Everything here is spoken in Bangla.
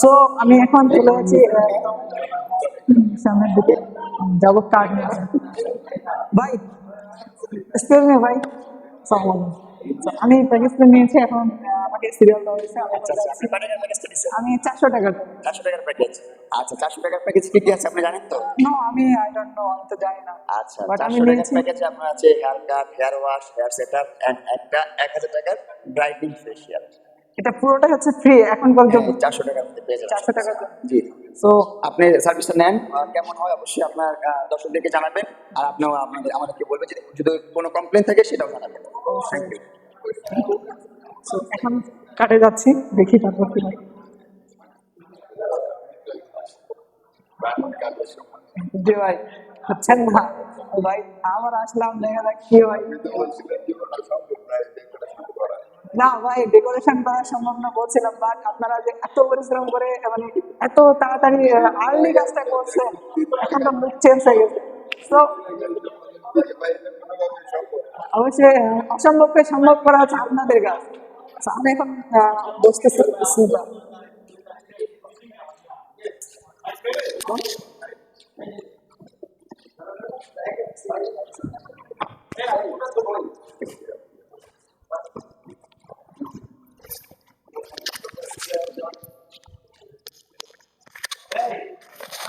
সো আমি এখন চলে যাচ্ছি সামনের দিকে। যাব কার্ড নিয়ে? ভাই এক্সকিউজ মি ভাই। আসসালামু আমি প্যাকেজটা নিয়েছি এখন আমাকে সিরিয়াল দেওয়া হয়েছে আমি আচ্ছা আচ্ছা টাকার আমি চারশো টাকা চারশো টাকার প্যাকেজ আচ্ছা চারশো টাকার প্যাকেজ কি কি আছে আপনি জানেন তো? নো আমি আই ডোন্ট নো আমি তো জানি না। আচ্ছা আমি চারশো টাকার প্যাকেজে আপনার আছে hair cut hair wash hair setup and একটা এক হাজার টাকার ব্রাইটিং ফেশিয়াল এটা পুরোটা হচ্ছে ফ্রি এখন পর্যন্ত চারশো টাকার মধ্যে পেয়ে যাবেন। চারশো টাকা জি। সো আপনি সার্ভিসটা নেন কেমন হয় অবশ্যই আপনার দর্শকদেরকে জানাবেন আর আপনিও আপনাদের আমাদেরকে বলবেন যদি যদি কোনো কমপ্লেন থাকে সেটাও জানাবেন। থ্যাংক ইউ so, এখন কাটে যাচ্ছি দেখি তারপর কি হয়। জি ভাই হচ্ছেন না। ভাই আবার আসলাম দেখা যাক কি হয়। না ভাই ডেকোরেশন করা সম্ভব না বলছিলাম বাট আপনারা যে এত পরিশ্রম করে মানে এত তাড়াতাড়ি আর্লি কাজটা করছে এখন তো লুক চেঞ্জ হয়ে গেছে। তো অবশ্যই অসম্ভবকে সম্ভব করা হচ্ছে আপনাদের কাজ। আমি এখন বসতেছি সুদা এই